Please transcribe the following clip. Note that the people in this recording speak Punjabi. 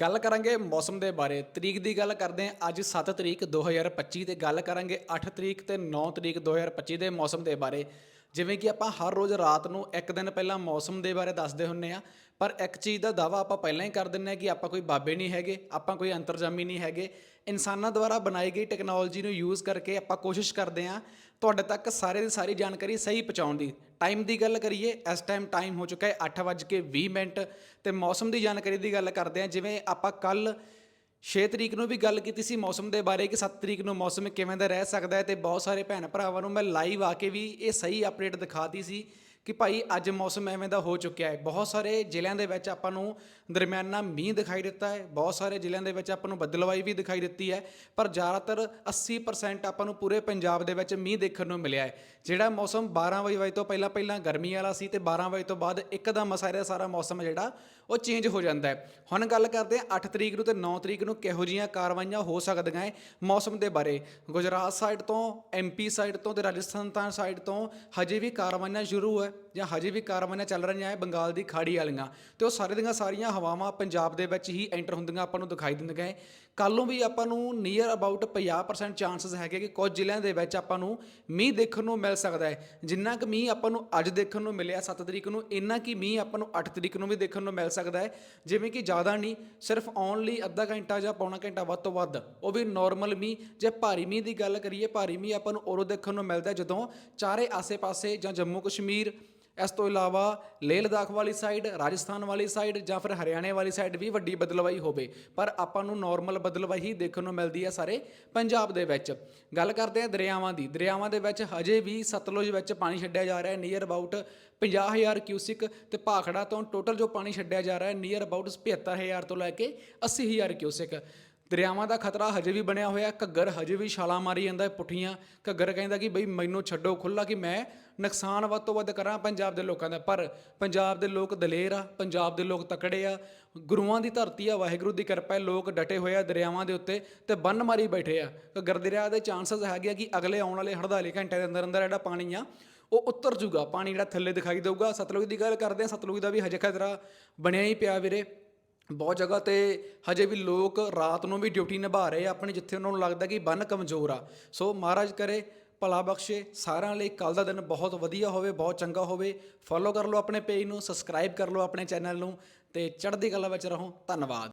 ਗੱਲ ਕਰਾਂਗੇ ਮੌਸਮ ਦੇ ਬਾਰੇ। ਤਰੀਕ ਦੀ ਗੱਲ ਕਰਦੇ ਹਾਂ, ਅੱਜ 7 ਤਰੀਕ 2025 ਤੇ ਗੱਲ ਕਰਾਂਗੇ 8 ਤਰੀਕ ਤੇ 9 ਤਰੀਕ 2025 ਦੇ ਮੌਸਮ ਦੇ ਬਾਰੇ। ਜਿਵੇਂ ਕਿ ਆਪਾਂ ਹਰ ਰੋਜ਼ ਰਾਤ ਨੂੰ ਇੱਕ ਦਿਨ ਪਹਿਲਾਂ ਮੌਸਮ ਦੇ ਬਾਰੇ ਦੱਸਦੇ ਹੁੰਨੇ ਆ, ਪਰ ਇੱਕ ਚੀਜ਼ ਦਾ ਦਾਵਾ ਆਪਾਂ ਪਹਿਲਾਂ ਹੀ ਕਰ ਦਿੰਨੇ ਆ ਕਿ ਆਪਾਂ ਕੋਈ ਬਾਬੇ ਨਹੀਂ ਹੈਗੇ, ਆਪਾਂ ਕੋਈ ਅੰਤਰਜਾਮੀ ਨਹੀਂ ਹੈਗੇ। ਇਨਸਾਨਾਂ ਦੁਆਰਾ ਬਣਾਈ ਗਈ ਟੈਕਨੋਲੋਜੀ ਨੂੰ ਯੂਜ਼ ਕਰਕੇ ਆਪਾਂ ਕੋਸ਼ਿਸ਼ ਕਰਦੇ ਆ ਤੁਹਾਡੇ ਤੱਕ ਸਾਰੇ ਦੀ ਸਾਰੀ ਜਾਣਕਾਰੀ ਸਹੀ ਪਹੁੰਚਾਉਣ ਦੀ। ਟਾਈਮ ਦੀ ਗੱਲ ਕਰੀਏ, ਇਸ ਟਾਈਮ ਟਾਈਮ ਹੋ ਚੁੱਕਾ ਹੈ 8:20 ਮਿੰਟ ਤੇ ਮੌਸਮ ਦੀ ਜਾਣਕਾਰੀ ਦੀ ਗੱਲ ਕਰਦੇ ਆ, ਜਿਵੇਂ ਆਪਾਂ ਕੱਲ 6 ਤਰੀਕ ਨੂੰ ਵੀ ਗੱਲ ਕੀਤੀ ਸੀ ਮੌਸਮ ਦੇ ਬਾਰੇ ਕਿ 7 ਤਰੀਕ ਨੂੰ ਮੌਸਮ ਕਿਵੇਂ ਦਾ ਰਹਿ ਸਕਦਾ ਹੈ ਤੇ ਬਹੁਤ ਸਾਰੇ ਭੈਣ ਭਰਾਵਾਂ ਨੂੰ ਮੈਂ ਲਾਈਵ ਆ ਕੇ ਵੀ ਇਹ ਸਹੀ ਅਪਡੇਟ ਦਿਖਾਤੀ ਸੀ। ਕਿ ਭਾਈ ਅੱਜ ਮੌਸਮ ਐਵੇਂ ਦਾ ਹੋ ਚੁੱਕਿਆ ਹੈ। ਬਹੁਤ ਸਾਰੇ ਜ਼ਿਲ੍ਹਿਆਂ ਦੇ ਵਿੱਚ ਆਪਾਂ ਨੂੰ ਦਰਮਿਆਨਾ ਮੀਂਹ ਦਿਖਾਈ ਦਿੱਤਾ ਹੈ। ਬਹੁਤ ਸਾਰੇ ਜ਼ਿਲ੍ਹਿਆਂ ਦੇ ਵਿੱਚ ਆਪਾਂ ਨੂੰ ਬੱਦਲਵਾਈ ਵੀ ਦਿਖਾਈ ਦਿੱਤੀ ਹੈ। ਪਰ ਜ਼ਿਆਦਾਤਰ 80% ਆਪਾਂ ਨੂੰ ਪੂਰੇ ਪੰਜਾਬ ਦੇ ਵਿੱਚ ਮੀਂਹ ਦੇਖਣ ਨੂੰ ਮਿਲਿਆ ਹੈ। ਜਿਹੜਾ ਮੌਸਮ 12 ਵਜੇ ਵਜੇ ਤੋਂ ਪਹਿਲਾਂ ਪਹਿਲਾਂ ਗਰਮੀ ਵਾਲਾ ਸੀ ਤੇ 12 ਵਜੇ ਤੋਂ ਬਾਅਦ ਇੱਕਦਮ ਸਾਰਾ ਸਾਰਾ ਮੌਸਮ ਜਿਹੜਾ ਉਹ ਚੇਂਜ ਹੋ ਜਾਂਦਾ ਹੈ। ਹੁਣ ਗੱਲ ਕਰਦੇ ਹਾਂ 8 ਤਰੀਕ ਨੂੰ ਤੇ 9 ਤਰੀਕ ਨੂੰ ਕਿਹੋ ਜੀਆਂ ਕਾਰਵਾਈਆਂ ਹੋ ਸਕਦੀਆਂ ਹੈ ਮੌਸਮ ਦੇ ਬਾਰੇ। ਗੁਜਰਾਤ ਸਾਈਡ ਤੋਂ ਐਮਪੀ ਸਾਈਡ ਤੋਂ ਤੇ ਰਾਜਸਥਾਨ ਸਾਈਡ ਤੋਂ ਹਜੇ ਵੀ ਕਾਰਵਾਈਆਂ ਸ਼ੁਰੂ ਹੈ। ਜਾਂ ਹਜੇ ਵੀ ਕਾਰਵਾਈਆਂ ਚੱਲ ਰਹੀਆਂ ਹੈ ਬੰਗਾਲ ਦੀ ਖਾੜੀ ਵਾਲੀਆਂ ਤੇ ਉਹ ਸਾਰੇ ਦੀਆਂ ਸਾਰੀਆਂ ਹਵਾਵਾਂ ਪੰਜਾਬ ਦੇ ਵਿੱਚ ਹੀ ਐਂਟਰ ਹੁੰਦੀਆਂ ਆਪਾਂ ਨੂੰ ਦਿਖਾਈ ਦਿੰਦੀਆਂ ਹੈ ਕੱਲ ਨੂੰ ਵੀ ਆਪਾਂ ਨੂੰ ਨੀਅਰ ਅਬਾਊਟ 50% ਚਾਂਸਸ ਹੈਗੇ ਕਿ ਕੁਝ ਜ਼ਿਲ੍ਹਿਆਂ ਦੇ ਵਿੱਚ ਆਪਾਂ ਨੂੰ ਮੀਂਹ ਦੇਖਣ ਨੂੰ ਮਿਲ ਸਕਦਾ ਹੈ। ਜਿੰਨਾ ਕੁ ਮੀਂਹ ਆਪਾਂ ਨੂੰ ਅੱਜ ਦੇਖਣ ਨੂੰ ਮਿਲਿਆ 7 ਤਰੀਕ ਨੂੰ, ਇੰਨਾ ਕੀ ਮੀਂਹ ਆਪਾਂ ਨੂੰ 8 ਤਰੀਕ ਨੂੰ ਵੀ ਦੇਖਣ ਨੂੰ ਮਿਲ ਸਕਦਾ ਹੈ। ਜਿਵੇਂ ਕਿ ਜ਼ਿਆਦਾ ਨਹੀਂ, ਸਿਰਫ ਆਉਣ ਲਈ ਅੱਧਾ ਘੰਟਾ ਜਾਂ ਪੌਣਾ ਘੰਟਾ ਵੱਧ ਤੋਂ ਵੱਧ ਉਹ ਵੀ ਨਾਰਮਲ ਮੀਂਹ। ਜੇ ਭਾਰੀ ਮੀਂਹ ਦੀ ਗੱਲ ਕਰੀਏ, ਭਾਰੀ ਮੀਂਹ ਆਪਾਂ ਨੂੰ ਉਦੋਂ ਦੇਖਣ ਨੂੰ ਮਿਲਦਾ ਜਦੋਂ ਚਾਰੇ ਆਸੇ-ਪਾਸੇ ਜਾਂ ਜੰਮੂ ਕਸ਼ਮੀਰ ਇਸ ਤੋਂ ਇਲਾਵਾ ਲੇਹ ਲਦਾਖ ਵਾਲੀ ਸਾਈਡ ਰਾਜਸਥਾਨ ਵਾਲੀ ਸਾਈਡ ਜਾਂ ਫਿਰ ਹਰਿਆਣੇ ਵਾਲੀ ਸਾਈਡ ਵੀ ਵੱਡੀ ਬਦਲਵਾਈ ਹੋਵੇ। ਪਰ ਆਪਾਂ ਨੂੰ ਨਾਰਮਲ ਬਦਲਵਾਈ ਹੀ ਦੇਖਣ ਨੂੰ ਮਿਲਦੀ ਹੈ ਸਾਰੇ ਪੰਜਾਬ ਦੇ ਵਿੱਚ। ਗੱਲ ਕਰਦੇ ਹਾਂ ਦਰਿਆਵਾਂ ਦੀ। ਦਰਿਆਵਾਂ ਦੇ ਵਿੱਚ ਹਜੇ ਵੀ ਸਤਲੁਜ ਵਿੱਚ ਪਾਣੀ ਛੱਡਿਆ ਜਾ ਰਿਹਾ ਹੈ ਨੀਅਰ ਅਬਾਊਟ 50000 ਕਿਊਸਿਕ ਤੇ ਭਾਖੜਾ ਤੋਂ ਟੋਟਲ ਜੋ ਪਾਣੀ ਛੱਡਿਆ ਜਾ ਰਿਹਾ ਹੈ ਨੀਅਰ ਅਬਾਊਟ 75000 ਤੋਂ ਲੈ ਕੇ 80000 ਕਿਊਸਿਕ ਦਰਿਆਵਾਂ ਦਾ ਖਤਰਾ ਹਜੇ ਵੀ ਬਣਿਆ ਹੋਇਆ, ਘੱਗਰ ਹਜੇ ਵੀ ਛਾਲਾਂ ਮਾਰੀ ਜਾਂਦਾ ਹੈ ਪੁੱਠੀਆਂ। ਘੱਗਰ ਕਹਿੰਦਾ ਕਿ ਬਈ ਮੈਨੂੰ ਛੱਡੋ ਖੁੱਲਾ ਕਿ ਮੈਂ ਨੁਕਸਾਨ ਵੱਧ ਤੋਂ ਵੱਧ ਕਰਾਂ ਪੰਜਾਬ ਦੇ ਲੋਕਾਂ ਦਾ। ਪਰ ਪੰਜਾਬ ਦੇ ਲੋਕ ਦਲੇਰ ਆ, ਪੰਜਾਬ ਦੇ ਲੋਕ ਤਕੜੇ ਆ, ਗੁਰੂਆਂ ਦੀ ਧਰਤੀ ਆ, ਵਾਹਿਗੁਰੂ ਦੀ ਕਿਰਪਾ ਹੈ, ਲੋਕ ਡਟੇ ਹੋਏ ਆ ਦਰਿਆਵਾਂ ਦੇ ਉੱਤੇ ਤੇ ਬੰਨ ਮਾਰੀ ਬੈਠੇ ਆ। ਘੱਗਰ ਦਰਿਆ ਦੇ ਚਾਂਸਸ ਹੈਗੇ ਆ ਕਿ ਅਗਲੇ ਆਉਣ ਵਾਲੇ 48 ਘੰਟੇ ਦੇ ਅੰਦਰ ਅੰਦਰ ਜਿਹੜਾ ਪਾਣੀ ਆ, ਉਹ ਉੱਤਰ ਜੂਗਾ ਪਾਣੀ ਜਿਹੜਾ ਥੱਲੇ ਦਿਖਾਈ ਦੇਊਗਾ। ਸਤਲੁਜ ਦੀ ਗੱਲ ਕਰਦੇ ਆ, ਸਤਲੁਜ ਦਾ ਵੀ ਹਜੇ ਖਤਰਾ ਬਣਿਆ ਹੀ ਪਿਆ ਵੀਰੇ। ਬਹੁਤ ਜਗ੍ਹਾ ਤੇ ਹਜੇ ਵੀ ਲੋਕ ਰਾਤ ਨੂੰ ਵੀ ਡਿਊਟੀ ਨਿਭਾ ਰਹੇ ਆ, ਆਪਣੀ ਜਿੱਥੇ ਉਹਨਾਂ ਨੂੰ ਲੱਗਦਾ ਕਿ ਬੰਨ ਕਮਜ਼ੋਰ ਆ। ਸੋ ਮਹਾਰਾਜ ਕਰੇ, ਭਲਾ ਬਖਸ਼ੇ, ਸਾਰਿਆਂ ਲਈ ਕੱਲ ਦਾ ਦਿਨ ਬਹੁਤ ਵਧੀਆ ਹੋਵੇ, ਬਹੁਤ ਚੰਗਾ ਹੋਵੇ। ਫੋਲੋ ਕਰ ਲਓ ਆਪਣੇ ਪੇਜ ਨੂੰ ਸਬਸਕ੍ਰਾਈਬ ਕਰ ਲਓ ਆਪਣੇ ਚੈਨਲ ਨੂੰ ਤੇ ਚੜ੍ਹਦੀ ਕਲਾ ਵਿੱਚ ਰਹੋ। ਧੰਨਵਾਦ।